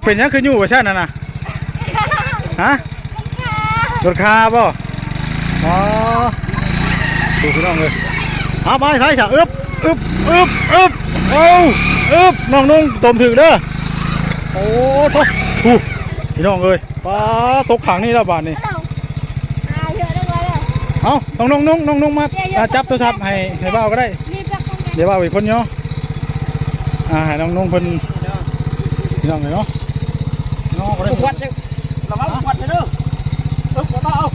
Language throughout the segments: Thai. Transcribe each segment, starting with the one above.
เป็นหยังคืออยู่ว่าซั่นน่ะนะฮะรถคาบ่อ๋อดูพี่น้องเลยเอาไปไปจ้ะอึบอึบอึบอึบโอ้อึบน้องนุ่งตมถึงเด้อโอ้โหฮู้พี่น้องเอ้ยปลาตกขังนี่แล้วบาดนี้อ่าเยอะจังเลยเลยเอาน้องนุ่งนุ่งน้องนุ่งมาอ่าจับโทรศัพท์ให้ให้เบ้าก็ได้รีบจับกันกันเดี๋ยวเบ้าอีกคนเนาะอ่าให้น้องนุ่งเพิ่นพี่น้องเลยเนาะ น้องก็ได้ควันจะระวังควันเด้อเออต่อเอา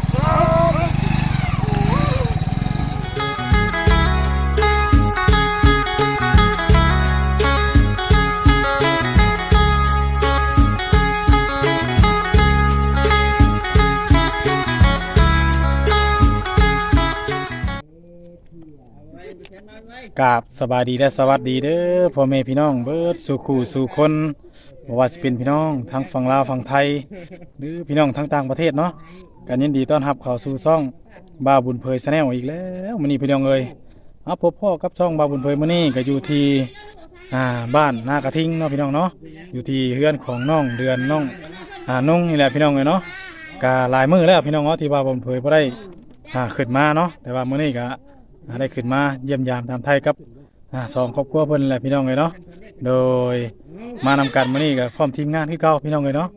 กราบสบายดีและสวัสดีเด้อพ่อแม่พี่น้องเบิดสู่คู่สู่คน บ่ว่าสิเป็นพี่น้องทั้งฝั่งลาวฝั่งไทย หรือพี่น้องทั้งต่างประเทศเนาะกันยินดีต้อนรับเข้าสู่ช่องบาบุญเผยแนลอีกแล้วมื้อนี้พี่น้องเอ้ยเอาพบพ่อกับช่องบาบุญเผยมื้อนี้ก็อยู่ที่อ่าบ้านนากระทิงเนาะพี่น้องเนาะอยู่ที่เฮือนของน้องเดือนน้องอ่านุ่งนี่แหละพี่น้องเอ้ยเนาะก็หลายมื้อแล้วพี่น้องเนาะที่บาบุญเผยบ่ได้อ่าขึ้นมาเนาะแต่ว่ามื้อนี้ก็ได้ขึ้นมาเยี่ยมยามตามไทยกับอ่าสองครอบครัวเพิ่นแหละพี่น้องเลยเนาะ โดยมานำกันมานี่กับพร้อมทีมงานที่เก่าพี่น้องเลยเนาะ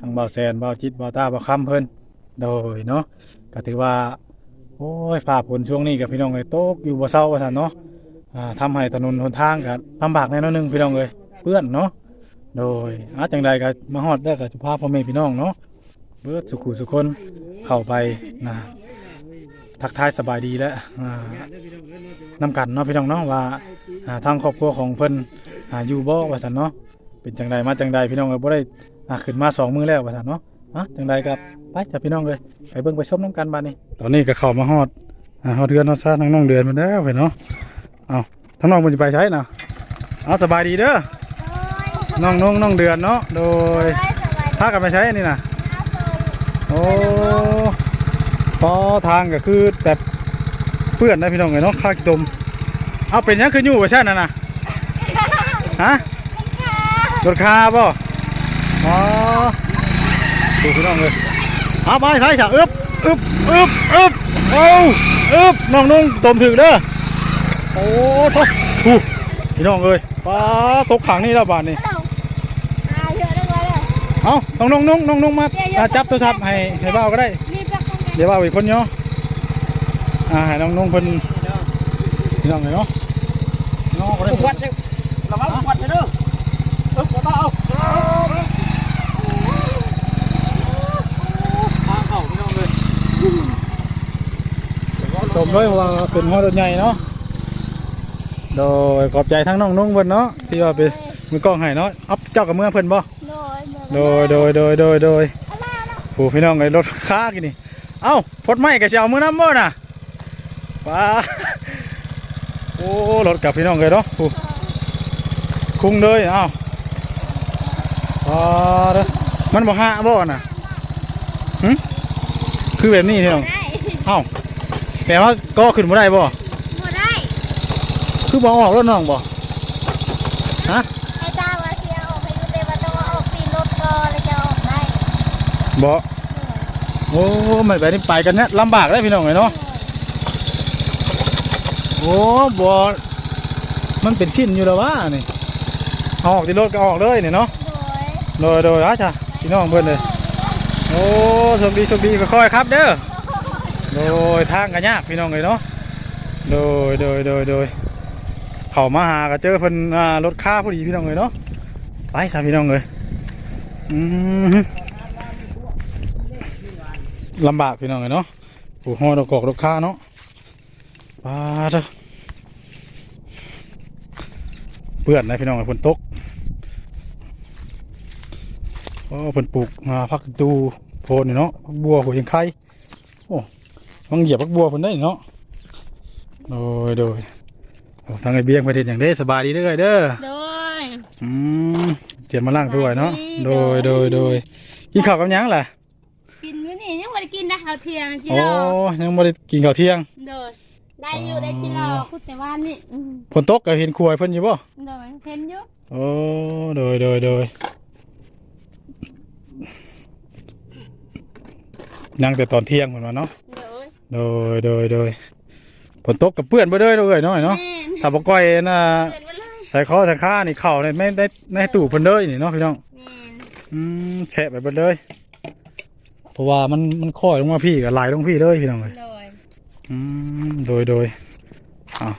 ทั้งเบาแซนเบาจิตเบาตาเบาคำเพิ่นโดยเนาะก็ถือว่าโอ้ยฝ่าฝนช่วงนี้กับพี่น้องเลยตกอยู่บ่เศร้าว่าซั่นเนาะอ่าทำให้ถนนหนทางก็ลำบากแน่นอนหนึงพี่น้องเลยเปื้อนเนาะโดยอาจังใดก็มาฮอดได้กับสุภาพพ่อแม่พี่น้องเนาะเบิดสุขุสุคนเข้าไปนะทักทายสบายดีแล้วอ่านำกันเนาะพี่น้องเนาะว่าอ่าทางครอบครัวของเพิ่น อ่าอยู่บ่ว่าซั่นเนาะเป็นจังใดมาจังใดพี่น้องเอ้ยบ่ได้อ่าขึ้นมาสองมื้อแล้วว่าซั่นเนาะอะจังใดกับไปจ้ะพี่น้องเอ้ยไปเบิ่งไปชมนํกันบัดนี้ ตอนนี้ก็เข้ามาฮอดอ่าฮอดเดือนฮอดซ่าทางน้องเดือนมาแล้วเพิ่นเนาะเอาทางน้องเพิ่นสิไปใช้น่ะเอาสบายดีเด้อน้องนงน้องเดือนเนาะโดยสบายสบายพากันไปใช้อันนี้น่ะอาโซนโอ้พอทางก็คือแบบเปื้อนนะพี่น้องเอ้ยเนาะข้ากิตมเอาเป็นหยังคืออยู่ว่าซั่นน่ะนะ ฮะรถคาบ่อ๋อดูพี่น้องเลยเอาไปไปจ้ะอึบอึบอึบอึบโอ้อึบน้องนุ่งตมถึงเด้อโอ้โหฮู้พี่น้องเอ้ยปลาตกขังนี่แล้วบาดนี้ฮัลโหลอ่าเยอะจังเลยเลยเอาน้องนุ่งนุ่งน้องนุ่งมาอ่าจับโทรศัพท์ให้ให้เบ้าก็ได้รีบจับกันกันเดี๋ยวว่าอีกคนเนาะอ่าให้น้องนุ่งเพิ่นพี่น้องเลยเนาะน้องก็ได้ควันจะ ระวังควันเด้อเออต่อเอาทาเข้าพี่น้องเลยชมด้วยว่าเป็นหัวรถใหญ่เนาะ โดยขอบใจทั้งน้องนุ่งเพิ่นเนาะที่ว่าเป็นมือกล้องให้เนาะอัพเจ้ากับเมื่อเพิ่นบ่โดยโดยโดยโดยโดยโดยอะไรนะผู้พี่น้องไอ้รถค้ากินนี่ เอ้าพดไม้กับเชียวมือน้ำบ่น่ะป้าโอ้รถกับพี่น้องเลยเนาะผู้ คุ้งเลยเอ้าป้าเด้อมันบ่ฮะบ่น่ะหึคือแบบนี้พี่น้องได้เอ้าแปลว่าก็ขึ้นบ่ได้บ่หมดได้คือบ่ออกรถน้องบ่ฮะไอ้ตาว่าเสียออกไปอยู่แต่ว่าต้องเอาออกปีนรถก่อนแล้วจะออกได้บ่โอ้มันแบบนี้ไปกันเนี่ยลำบากเลยพี่น้องเลยเนาะโอ้บอมันเป็นชิ้นอยู่แล้ววะนี่ เอาออกที่รถก็ออกเลยนี่เนาะโดยโดยโดยอะจ้ะพี่น้องเพื่อนเลยโอ้โชคดีโชคดีค่อยๆครับเด้อโดยทางกันยากพี่น้องเลยเนาะโดยโดยโดยโดยเข้ามาหาก็เจอเพิ่นอ่ารถค้าพอดีพี่น้องเลยเนาะไปสามพี่น้องเลยอืมลำบากพี่น้องเลยเนาะผู้ห้อดอกกอกรถค้าเนาะปาเถอะเปื้อนนะพี่น้องฝนตก โอ้ฝนปลูกมาพักดูโพนนี่เนาะพักบัวหัวยังไข่โอ้มังเหยียบพักบัวฝนได้เนาะโดยโดยโอ้ทางไอเบียงไปเด็ดอย่างเด้สบายดีเด้อเด้อโดยอืมเตรียมมาล้างถ้วยเนาะสโดบายยดีโดยโดยกินข้าวกับหยังล่ะกินมื้อนี้ยังบ่ได้กินนะข้าวเที่ยงจิโอ้รอยังไม่ได้กินข้าวเที่ยงโดยได้อยู่ได้จิรอคุดแต่ว่านี่อืมฝนตกก็เห็นครัวเพิ่นอยู่บ่โดยเห็นอยู่โอ้โดยโดยโดย ยังแต่ตอนเที่ยงพุ่นว่าเนาะเดี๋ยวเอ้ยโดยโดยโดยฝนตกกับเปื้อนบ่เด้อเด้อเนาะเนาะแม่นถ้าบ่ก้อยน่ะเดินมาเลยใส่คอใส่ขานี่เข้าในไม่ได้ในตู้เพิ่นเด้อนี่เนาะพี่น้อง แม่นอืมแฉะไปเบิดเลย เพราะว่ามันมันค่อยลงมาพี่ก็ไหลลงพี่เลยพี่น้องเอ้ยโดยอืมโดยโดยอ้าว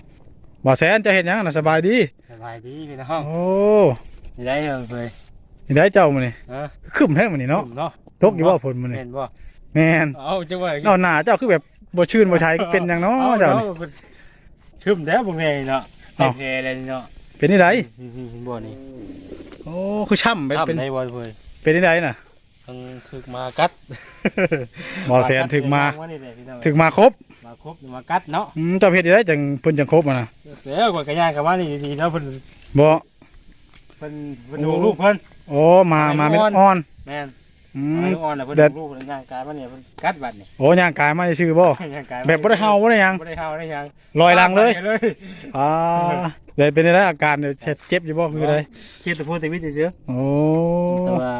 บ่แสนจะเห็นยังน่ะสบายดี สบายดีพี่น้องโอ้นี่ได้เหรอเพื่อนนี่ได้เจ้ามื้อนี่ฮะคึมแท้มื้อนี่เนาะเนาะตกอยู่บ่ฝนมื้อนี่เห็นบ่ แม่นเอาจังหวะเอาหน้าเจ้าคือแบบบ่ชื่นบ่ชัยเป็นหยังเนาะเจ้านี่ชื่มแล้วบ่แม่เนาะเอ้าเพเลยเนาะเป็นนี่ไดบ่นี่โอ้คือช้ำเป็นเป็นทำได้บ่เพื่อนเป็นนี่ไดน่ะทั้งถึกมากัดบ่แสนถึกมานี่แหละพี่น้องถึกมาครบมาครบมากัดเนาะอืมเจ้าเฮ็ดได้จังเพิ่นจังครบอะนะแล้วกว่ากระย่างกับว่านี่ดีๆเนาะเพิ่นบ่เพิ่นเพิ่นดูลูกเพิ่นโอ้มามาเป็นอ่อนอ่อนแม่น อืไอ้มลูกอ่อนน่ะเพิ่นเด็ดดูลูกย่างกายมาเนี่ยเพิ่นกัดบัดนี่โอ้ย่างกายมาซื่อบ่ ย่างกายแบบบ่ได้เฮาบ่ได้หยังบ่ได้เฮาได้หยังลอยลังเลยเลยอ่าเดี๋ยวเป็นได้อาการเดี๋ยวเจ็บเจ็บอยู่บ่คืออะไรเจ็บแต่พูดแต่วิทย์เสือโอ้แต่ว่า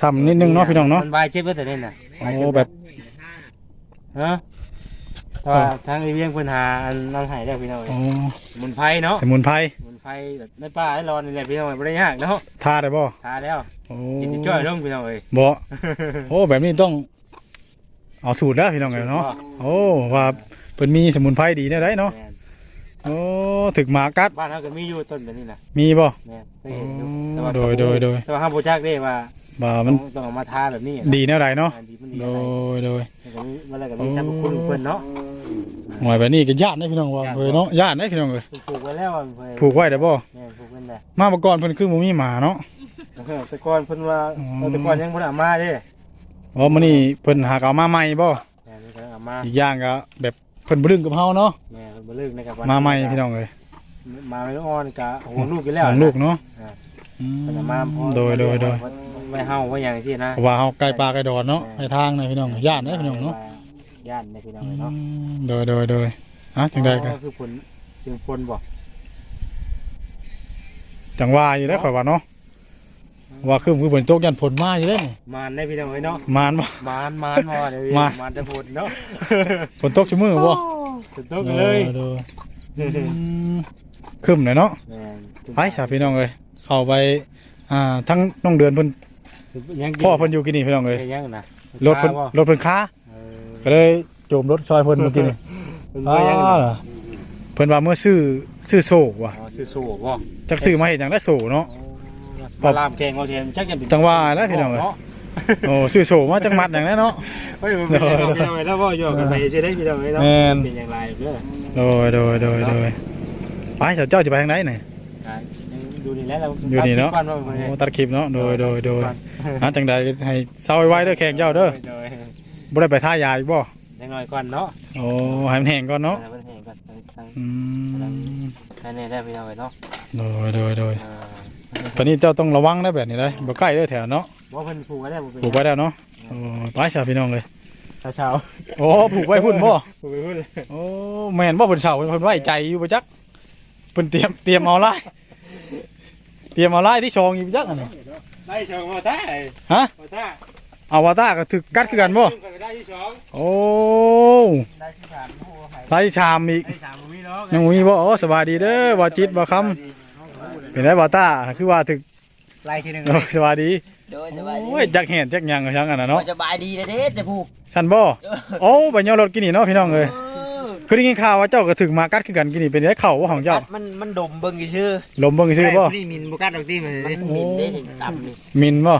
ซ้ำนิดนึงเนาะพี่น้องเนาะ มันบายเจ็บแต่นี่น่ะโอ้แบบ ฮะแต่ว่าทางไอ้เวียงเพิ่นหาอันนั่นให้แล้วพี่น้องเอ้ยโอ้สมุนไพรเนาะสมุนไพร สมุนไพรแบบ ในป่าให้รอนนี่แหละพี่น้องเอ้ยบ่ได้ยากเนาะทาได้บ่ทาแล้วโอ้กินจะจ้อยลงพี่น้องเอ้ย บ่โอ้แบบนี้ต้อง เอาสูตรแล้วพี่น้องเนาะโอ้ว่าเพิ่นมีสมุนไพรดีแน่ได้เนาะแม่นโอ้ถึกหมากัดบ้านเฮาก็มีอยู่ต้นแบบนี้น่ะมีบ่ แม่นเคยเห็นอยู่โอ้แต่ว่าโดยโดยโดย แต่ว่าห้ามบ่จักเด้ว่าบ่ามันต้องต้องเอามาทาแบบนี้ดีแนวใดเนาะอันดีมันดีโดอะไรยโดย แล้วก็มีมันแล้วก็มีสรรพคุณของเพิ่นเนาะ หวยแบบนี้ก็ญาติได้พี่น้องว่าเพิ่นเนาะญาติได้พี่น้องเอ้ยเพิ่นปลูกไว้แล้วอะเพิ่นผูกไว้ได้บ่แม่นปลูกไว้แล้วมาเมื่อก่อนเพิ่นคือบ่มีหมาเนาะเออแต่ก่อนเพิ่นว่าอืมเออแต่ก่อนยังบ่ได้เอามาเด้อ๋อมื้อนี้เพิ่นหากเอามาใหม่บ่แม่นเพิ่นก็เอามาอีกอย่างก็แบบเพิ่นบ่ลึงกับเฮาเนาะแม่เพิ่นบ่เลิกนะครับวันมาใหม่พี่น้องเอ้ยมาไม่อ่อนกะโหลูกกินแล้วของลูกเนาะอ่าอืมเพิ่นเอามาพอโดยโดยโดยไว้เฮาไว้อย่างซี่นะเพราะว่าเฮาใกล้ปลาใกล้ดอนเนาะในทางนี่พี่น้องญาติเด้พี่น้องเนาะ ย่านเนี่ยพี่น้องอืเนาะมโดยโดยโดยอะจังได๋ก็อ๋อคือผลเสียงพลบ่จังว่าอยู่ได้อข่อยว่าเนาะว่าคือคือเพิ่นตกยันฝนมาอยู่เด้อนี่มานได้พี่น้องเอ้ยเนาะมานบ่มานมานบ่เดี๋ยวมามานแต่ผลเนาะฝนตกชั่วมือบ่สุดโตกันเลยโดยอืมคึมเลยเนาะแม่นไปสาพี่น้องเอ้ยเข้าไปอ่าทั้งน้องเดือนเพิ่นยังกิพ่อเพิ่นอยู่กินนี่พี่น้องเอ้ยเฮ็ดยังน่ะรถเพิ่นข้าวบ่รถเพิ่นค้าเออ ก็เลยโจมรถซอยเพิ่นเมื่อกี้นี่เพิ่นอ้าว่ายังน่ะล่ะเพิ่นว่าเมื่อซื้อซื้อโซ่ว่ะอ๋อซื้อโซ่บ่จักซื้อมาเฮ็ดหยังได้โซ่เนาะ ปลาลามแกงเอาเทียนจักจะเป็นจังหวะแล้วพี่น้องเอ้ยเนาะโอ้ซื้อโซ่มาจักมัดหยังได้เนาะ เฮ้ยมันเป็นยังไงพี่น้องเอ้ยแล้วบ่ยอกกันไปสิได้พี่น้องเอ้ยเนาะแม่น เป็นอย่างไรเด้อโดยโดยโดยโดยไปเจ้าเจ้าจะไปทางไหนนี่อ่ายังดูนี่แล้วเราอยู่นี่เนาะตัดคลิปก่อว่าโอ้ตัดคลิปเนาะโดยโดยโดยตัดหาจังใดให้เซาไว้เด้อแขกเจ้าเด้อ โดย บ่ได้ไปท่ายาอีกบ่ยังน้อยก่อนเนาะโอ้ให้มันแห้งก่อนเนาะเพิ่นแห้งก่อนทางอืมแค่นี้ได้พี่น้องเอ้ยเนาะโดยโดยโดยเออตอนนี้เจ้าต้องระวังนะแบบนี้เลยบ่ใกล้เด้อแถวเนาะบ่เพิ่นผูกไว้ได้บ่เป็นผูกไว้แล้วเนาะโอ้ไปชาวพี่น้องเลยเช้าโอ้ผูกไว้พุ่นบ่ๆผูกไว้พุ่นเลยโอ้แม่นบ่เพิ่นเช้าเพิ่นไว้ใจอยู่บ่จักเพิ่นเตรียมเตรียมเอาไล่เตรียมเอาไล่ที่ชองอยู่บ่จักอันนี้ ได้ชองมาท่าฮะมาท่าเอาวาตาก็ถึกกัดคือกันบ่ได้ที่สองโอ้ได้ที่สามโอ้โหไล่ชามอีกได้ที่สามบ่มีเนาะยังบ่มีบ่โอ้สบายดีเด้อบ่จิตบ่คำเป็นไดวาตาคือว่าถึกไล่ที่หนึ่งโอ้สบายดีโดยสบายดีโอ้ยจักแห่นจักหยังจังอันน่ะเนาะสบายดีเลยเด้แต่ผูกฉันบ่โอ้ไปย่อรถกินนี่เนาะพี่น้องเอ้ยเออคือได้ยินข่าวว่าเจ้าก็ถึงมากัดคือกันกินนี่เป็นได้เข่าว่าของเจ้า มันมันดมเบิ่งชื่อลมเบิ่งซื่อบ่นี่มินบุกัดดอกตีมันมันมินได้ถึงต่ำนี่มินบ่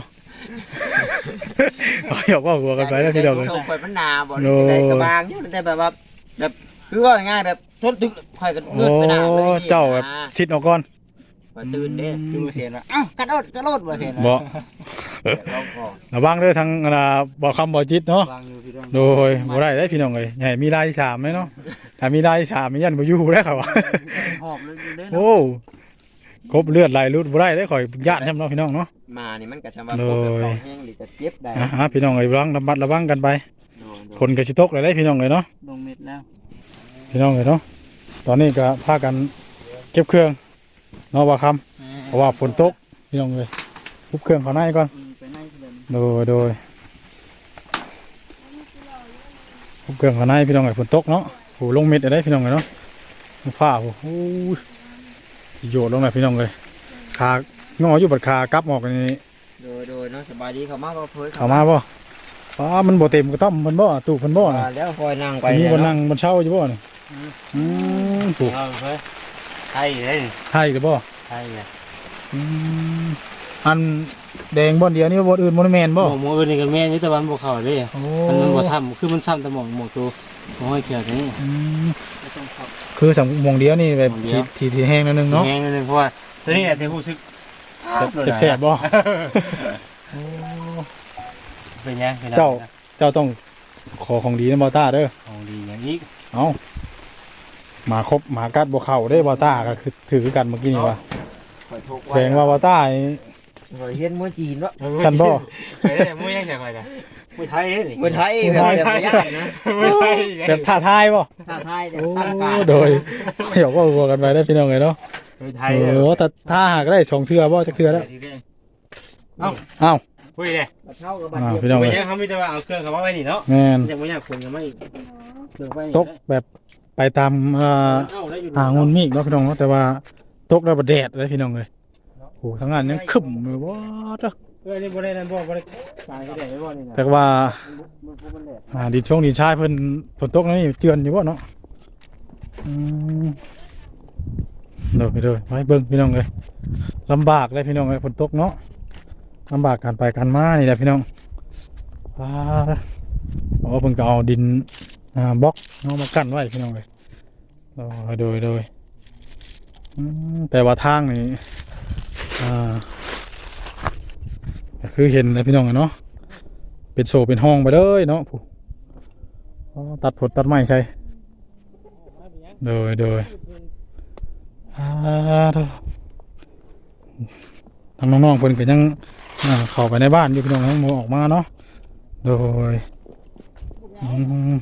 เอาหยอกว่าหัวกันไปแล้วพี่น้องเอ้ยโชคข่อยมันหนาบ่โน่ได้กระบางอยู่แต่แบบว่าแบบคือว่าง่ายแบบชนตึกข่อยก็โอ้เลือดไปหนาเลยเจ้าแบบชิดออกก่อนข่อยตื่นเด้คือเสียนว่าอ้าวกระโดดกระโดดบ่เสียนบ่ลองก่อนระวังเด้อทางอันน่ะบ่คำบ่จิตเนาะ วางอยู่พี่น้องโดยบ่ได้ได้พี่น้องเอ้ยอย่าให้มีรายที่สามเลยเนาะถ้ามีรายที่สามมันยันบ่อยู่แล้วครับว่าหอบเลยอยู่เด้เนาะโอ้ ครบเลือดไหลรุดบ่ได้ได้ข่อยญาติแฮมเนาะพี่น้องเนาะ มานี่มันก็ชำว่าโดพยวกแบบของแห้งหรือจะเจ็บได้อะฮะพี่น้องเอ้ยระวังระมัดระวังกันไปโดนฝนก็สิตกเลยได้พี่น้องเอ้ยเนาะ ลงเม็ดแล้วพี่น้องเอ้ยเนาะ ตอนนี้ก็พากันเก็บเครื่องเนาะว่าคำเพราะว่าฝนตกพี่น้องเลยทุบเครื่องเขาในก่อนไปไหนเดินโดยโดยผมเกลืองข้างในพี่น้องไอ้ฝนตกเนาะโหลงเม็ดได้พี่น้องไงเนาะผ้าโอ้โห โยดลงเลยพี่น้องเลยขางออยู่บัดขากลับออกนี่โดยโดยเนาะสบายดีเขามาบ่เผยเข้ามาบ่ป้ามันบ่เต็มกระต้อมมันบ่ตู้มันบ่น่ะมาแล้วคอยนั่งไปอันนี้เยบนเาะนั่งบนเช่าอยู่บ่นี่อืมถูกเอาเฮ้ยไทยเลยไทยหรือบ่ไทยเลยอืมอันแดงบ่อนเดียวนี่บ่อนอื่นบ่ได้แม่นบ่บ่หมออื่นนี่ก็แม่นอยู่แต่วันบ่เข้าเด้โอ้มันมันบ่ซ้ำคือมันซ้ำแต่หมองหมองตัวหมองให้เขียวนี่ อืมคือสังหมองเดียวนี่แบบหม่องเดียว ที่ที่แห้งนิดนึงเนาะแห้งนิดนึงเพราะว่าตัวนี้แหละที่รู้สึกเจ็บแสบบ่ เป็นยังเป็นยังเจ้า เจ้าต้องขอของดีนะบอต้าเด้อของดีอย่างนี้เอาหมาครบหมากัดบ่เข้าได้บอต้าก็คือถือกันเมื่อกี้นี่ว่าคอยทุกแสดงว่าบอต้านี่คอยเฮ็ดมวยจีนวะกันบ่ ไปได้มวยยังไงไปนะ มวยไทยนี่มวยไทยแบบแบบบ่ยากนะมวยไทยแบบท่าทายบ่ท่าทายแต่โอ้ตั้งการโดยเดี๋ยวก็วัวกันไปได้พี่น้องไงเนาะมวยไทโอ้ยโหแต่ถ้าหากได้สองเทื่อบ่จักเทื่อแล้วเอ้าเอ้าคุยเลยบัดเท่ากับบัดอ่าเดียวพี่น้องไม่เอ้ยยังเขามีแต่ว่าเอาเครื่องเขามาไว้นี่เนาะแม่นยังไม่อยากควรยังไม่เครื่องไปตกแบบไปตามเอ่อเอ้าได้อยู่หางุนมีอีกเนาะพี่น้องเนาะแต่ว่าตกแล้วบ่แดดเลยพี่น้องเลยโอ้โหทั้งนั้นยังคึมเลยว่าเด้อเออนี่บ่ได้นั่นบ่บ่ได้ตายก็ได้บ่นี่นะแต่ว่ามันมันมันแหละอ่าดินช่วงดินชายเพิ่นฝนตกนี่เจือนอยู่บ่เนาะอืมเดี๋ยวไปเด้อไว้เบิ่งพี่น้องเลยลำบากเลยพี่น้องเลยฝนตกเนาะลำบากการไปการมานี่แหละพี่น้องว้าเพราะว่าเพิ่นก็เอาดินอ่าบล็อกเนาะมากั้นไว้พี่น้องเลยโดยโดยโดยอืมแต่ว่าทางนี่อ่า ก็คือเห็นเลยพี่น้องเลยเนาะเป็นโซเป็นห้องไปเลยเนาะผู้อ๋อตัดผลตัดไม้ใช่โดยโดยอ่าเด้อทางน้องๆเพิ่นก็ยังอ่าเข้าไปในบ้านอยู่พี่น้องทั้งหมดออกมาเนาะโดยอืม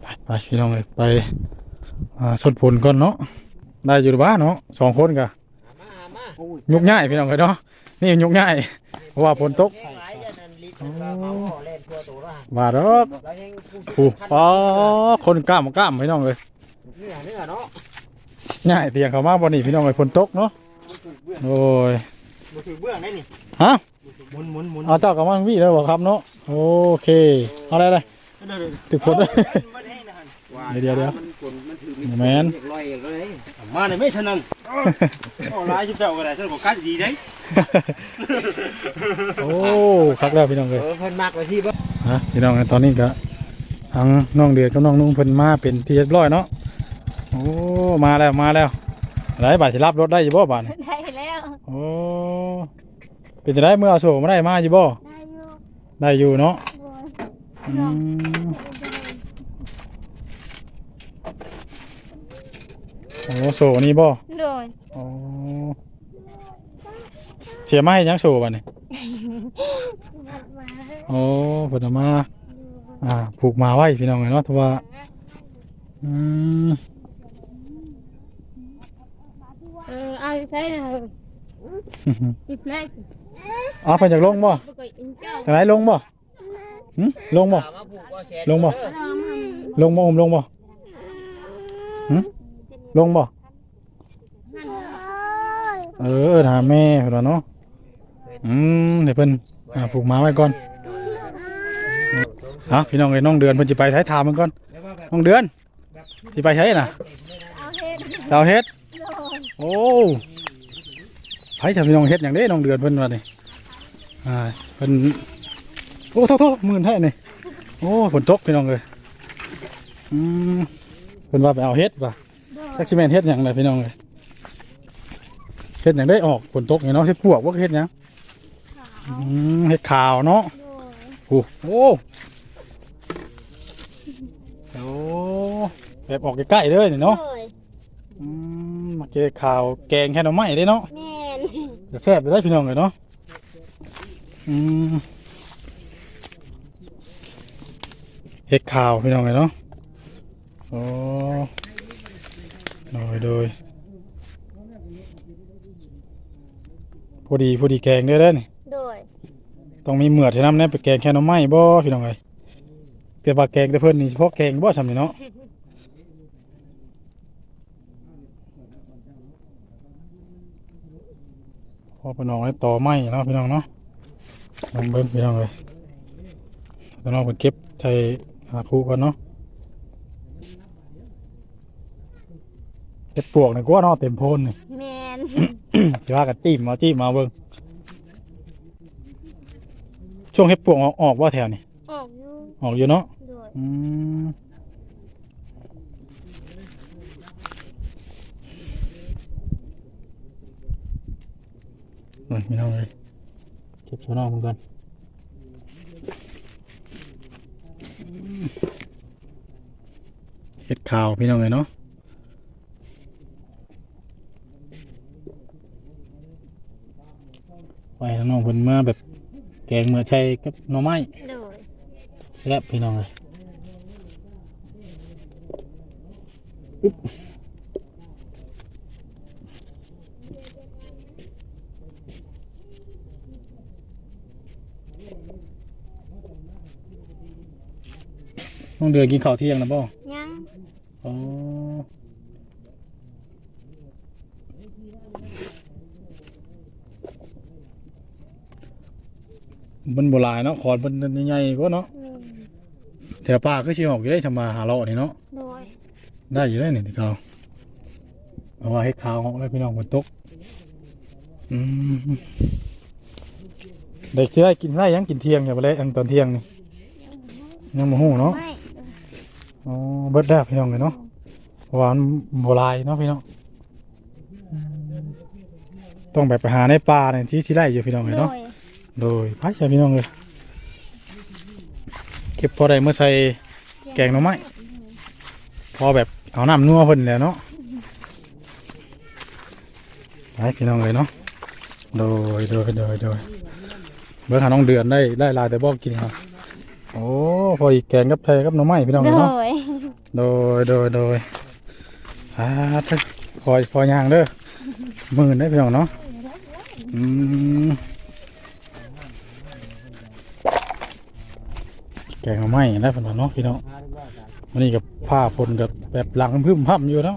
ไปไปพี่น้องเลยไปอ่าสดผลก่อนเนาะได้อยู่หรือบ้านเนาะสองคนกะมามายุกง่ายพี่น้องเลยเนาะ นี่ยุกง่ายเพราะว่าฝนตกแห้งหลายอย่างนั้นลิตรละเมาห่อเล่นทั่วตัวละว่าดอกแล้วแห้งผู้ผู้อ๋อคนกล้ามกล้ามพี่น้องเลยเนื้อเนื้อเนาะง่ายเตียงเขามาบ่นี่พี่น้องเลยฝนตกเนาะโอ้ยบ่ถือเบื้องได้นี่ฮะหมุนหมุนหมุนเอาเจ้ากลับมาทางพี่เลยบ่ครับเนาะโอเคเอาได้เลยติดผลเลยเดี๋ยวเดี๋ยว มันกลนมันถือแม่นเรียกร้อยเรียกร้อยมาในไม่ฉะนั้นโอ้ร้ายจุดเจ้าก็ได้ฉันบอกกัดดีได้โอ้คักแล้วพี่น้องเลยเออเพิ่นมากไปที่บ่ฮะพี่น้องเอ้ยตอนนี้ก็ทางน้องเดือดกับน้องนุ่งเพิ่นมาเป็นที่เรียบร้อยเนาะโอ้มาแล้วมาแล้วไรบาดสิรับรถได้อยู่บ่บาดนี่ได้แล้วโอ้เป็นจะได้เมื่อเอาโซ่มาได้มาอยู่บ่ได้อยู่ได้อยู่เนาะ โดยอืมโอ้โซ่นี่บ่โดยโอ้เสียไม้ยังโซ่บ่นี่มาโอ้เพิ่นเอามาอ่าผูกมาไว้พี่น้องเอ้ยเนาะเพราะว่าอืมเออเอาใช่นะอีกแรกอ๋อเพิ่นอยากลงบ่ปกติเจ้าจังไหนลงบ่หึลงบ่มาผูกว่าแสนลงบ่ทำลงบ่อมลงบ่หึ ลงบ่เออถามแม่เพิ่นเนาะอืมเดี๋ยวเพิ่นอ่าผูกหมาไว้ก่อนฮะพี่น้องเอ้ยน้องเดือนเพิ่นสิไปท้ถามมันก่อนน้องเดือนสิไปใช้น่ะเอาเฮดเจ้าเฮ็ดโอ้ไผทำพี่น้องเฮ็ดหยังเด้น้องเดือนเพิ่นว่านี่อ่าเพิ่นโอ้โทษโทษหมื่นแท้นี่โอ้ฝนตกพี่น้องเอ้ยอืมเพิ่นว่าไปเอาเฮ็ดว่ะ จักสิแม่นเฮ็ดหยังล่ะพี่น้องเอ้ยเฮ็ดหยังได้ออกฝนตกนี่เนาะเฮ็ดปวกบ่คือเฮ็ดหยังอืมเฮ็ดขาวเนาะโดยโอ้โอ้โอ้แบบออกใกล้ๆเด้อนี่เนาะโดยอืมมาเกข่าวแกงแค่หน่อไม้เด้เนาะแม่นจะแซ่บไปได้พี่น้องเลยเนาะอืมเฮ็ดข่าวพี่น้องเลยเนาะโอ้ โดยโดยพอดีพอดีแกงเด้อเด้อนี่โดยต้องมีเหมือดให้นำแน่ไปแกงแค่หน้ำไม้บ่พี่น้องเอ้ยแต่ว่าแกงแต่เพิ่นนี่เฉพาะแกงบ่ซำนี่เนาะพอพี่น้องให้ต่อไม้เนาะพี่น้องเนาะลองเบิ่งพี่น้องเอ้ยพี่น้องไปเก็บใส่หาคูก่อนเนาะ เก็บปวกนี่กว่าเนาะเต็มโพนนี่ แมนสิว่ากันจิ้มมาจิ้มมาเบิ่งช่วงเฮ็ดปวกออกออกว่าแถวนี่ออกอยู่ออกอยู่เนาะโดยอืมนี่พี่น้องเลยเก็บโซนอกมันก่อนเฮ็ดข่าวพี่น้องเลยเนาะ ไปทางน้องเพิ่นมาแบบแกงเมื่อใช่กับหน่อไม้โดยและพี่น้องเลยต้องเดือนกินข้าวเที่ยงนะบ่ยัง อ๋อ มันโบราณเนาะขอนมันใหญ่ๆก็เนาะอืมแถวป่าก็ชิออกอยู่ได้ทำมาหาเราะนี่เนาะโดยได้อยู่ได้นี่ที่เขาเอาว่าให้ขาวออกแล้วพี่น้องบนตกอืมเด็กที่ได้กินได้ยังกินเที่ยงอย่าไปเลยอันตอนเที่ยงนี่ยังโมโหเนาะไม่อ๋อเบิดได้พี่น้องเลยเนาะเพราะว่ามันโบราณเนาะพี่น้องอืมต้องแบบไปหาในป่าในที่ที่ได้อยู่พี่น้องเลยโดเนาะย โดยพายใช่พี่น้องเลยเก็บพอได้เมื่อใส่แกงหน่อไม้พอแบบเอาน้ำนัวเพิ่นแหล้วเนาะไปพี่น้องเลยเนาะโดยโดยโดยโดยเบิ่งหาน้องเดือนได้ได้หลายแต่บอกกินครับโอ้พออีกแกงกับไทยกับหน่อไม้พี่น้องโดเลยเนาะยโดยโดยโดยอ่าถ้าคอยคอยยางเด้อหมื่นได้พี่น้องเนาะอืม แกงเอาไม้ได้ผลเนาะพี่น้องวันนี้กับผ้าพลกับแบบหลังพึ่มพั่มอยู่เนาะ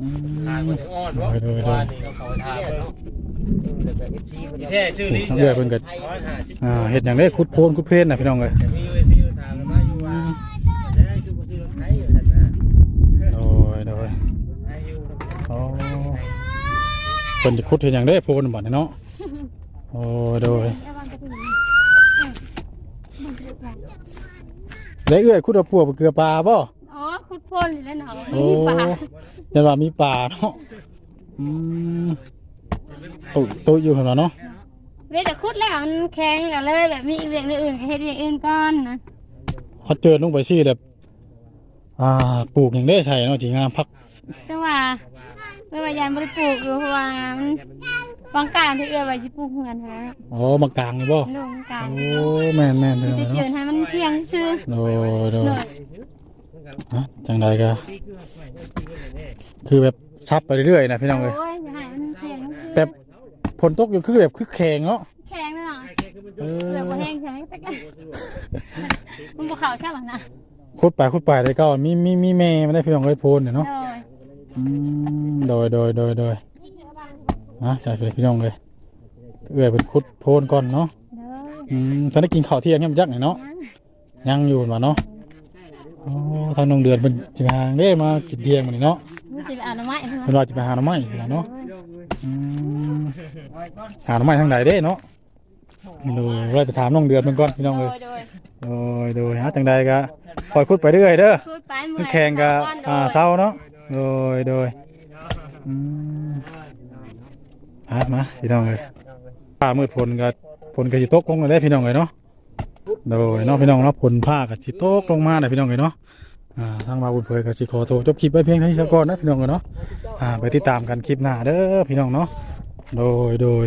อืม ทางมันอ่อนวะโดยโดยโดย ว่านี่เขาเขาทางเนาะมีแท้ชื่อนี้ทั้งเรือเพิ่นก็ร้อยห้าสิบอ่าเห็ดอย่างได้คุดโพนคุดเพนนะพี่น้องเลยแต่มียูเอซีทางกันมาอยู่ว่าได้คือบ่ซื้อรถไถอยู่นั่นนะโดยโดยไอ้อยู่อ๋อเพิ่นจะคุดเห็ดอย่างได้โพนบ่เนี่ยเนาะโอ้ยโดยระวังกระถิ่น ได้เอื้อยคุดเอาพวกเกลือปลาบ่อ๋อคุดพ่นแล้วหนอโอ้มีปลายันว่ามีป่าเนาะอืมตุยตุยอยู่ขนาดเนาะเวลาคุดแล้วมันแข็งกันเลยแบบมีอีเวียงอื่นๆก็เฮ็ดเวียงอื่นก่อนนะเขาเจอลงไปซี่แบบอ่าปลูกอย่างได้ใช่เนาะจีงามพักจังว่าไม่ว่ายานบริปลูกอยู่เพราะว่ามันบางกลางที่เอื้อไว้สิปลูกเฮือนฮะอ๋อมากลางเลยบ่โน่นกลางโอ้แม่นแม่นเลยจะเจือเนาะนให้มันเพียงชื่อโดยโดยโน่นฮะจังใดก็คือแบบชับไปเรื่อยๆนะพี่น้องเลยโอ้ยอย่าให้มันเพียงชื่อแบบฝนตกอยู่คือแบบคือแข็งเนาะแข็งเลยเนาะเอเปลือกบ่อแห้งใช่ไหมตะกันมันบ่ขาวใช่หรอนะขุดไปขุดไปได้ก็มีมีมีแม่ไม่ได้พี่น้องเลยโพนเนี่ยเนาะโดยอืมโดยโดยโดยโดยอะจ่ายไปพี่น้องเลยเอื้อยเป็นคุดโพนก่อนเนาะโดยอืมตอนนี้กินข้าวเที่ยงยังยักหน่อยเนาะ ยังยังอยู่หว่าเนาะโอ้ทางน้องเดือนเป็นจิไปหาเด้มากินเที่ยงมื้อนี้เนาะมันสิไปเอาหน่อไม้เพิ่นเพิ่นว่าจะไปหาหน่อไม้พุ่นล่ะเนาะอืมหาหน่อไม้ทางใดเด้เนาะดูไว้ไปถามน้องเดือนเพิ่นก่อนพี่น้องโดเลยยโดยโดยโดยหาทางใดก็คอยคุดไปเรื่อยเด้อพูดไปเมื่มันอยแข่งกับโดยอ่าเศร้าเนาะโดยโดยอืมอะมาพี่น้องเลยผ้ามืดพลกับพลกับสิตกลงเลยได้พี่น้องเลยเนาะ โดยเนาะพี่น้องเนาะพลผ้ากับสิตกลงมาเลยพี่น้องเลยเนาะอ่าทางมาบุญเผยกับสิขอตัวจบคลิปไว้เพียงเท่านี้สักก่อนนะพี่น้องเลยเนาะอ่าไปติดตามกันคลิปหน้าเด้อพี่น้องเนาะโดยโดย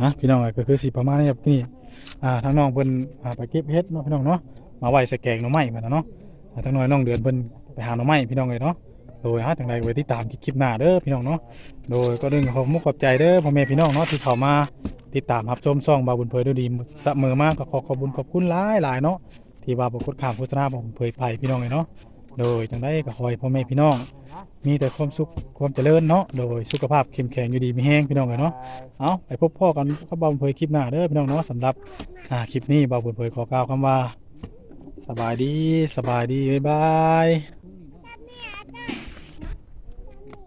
อะพี่น้องก็คือสิประมาณนี้ครับนี่อ่าทางน้องเพิ่นอ่าไปเก็บเฮ็ดเนาะพี่น้องเนาะมาไว้ใส่แกงหน่อไม้มาเนาะอ่างน้อยน้องเดือนเพิ่นไปหาหน่อไม้พี่น้องเลยเนาะ โดยฮะจังใดก็ไว้ติดตามคลิปหน้าเด้อพี่น้องเนาะโดยก็ดึงขอบมุกขอบใจเด้อพ่อแม่พี่น้องเนาะที่เข้ามาติดตามรับชมช่องบาบุญเผยด้วยดีเสมอมากก็ขอขอบคุญขอบคุณหลายหลายๆเนาะที่ว่าบ่กดข้ามโฆษณาบาบุญเผยไปพี่น้องเลยเนาะโดยจังใดก็ขอให้พ่อแม่พี่น้อง มีแต่ความสุขความเจริญเนาะโดยสุขภาพเข้มแข็งอยู่ดีมีแห้งพี่น้องเลยเนาะเอาไปพบพ่อกันกับบาบุญเผยคลิปหน้าเด้อพี่น้องเนาะสำหรับคลิปนี้บาบุญเผยขอกล่าวคำว่า สบายดีสบายดีบ๊ายบาย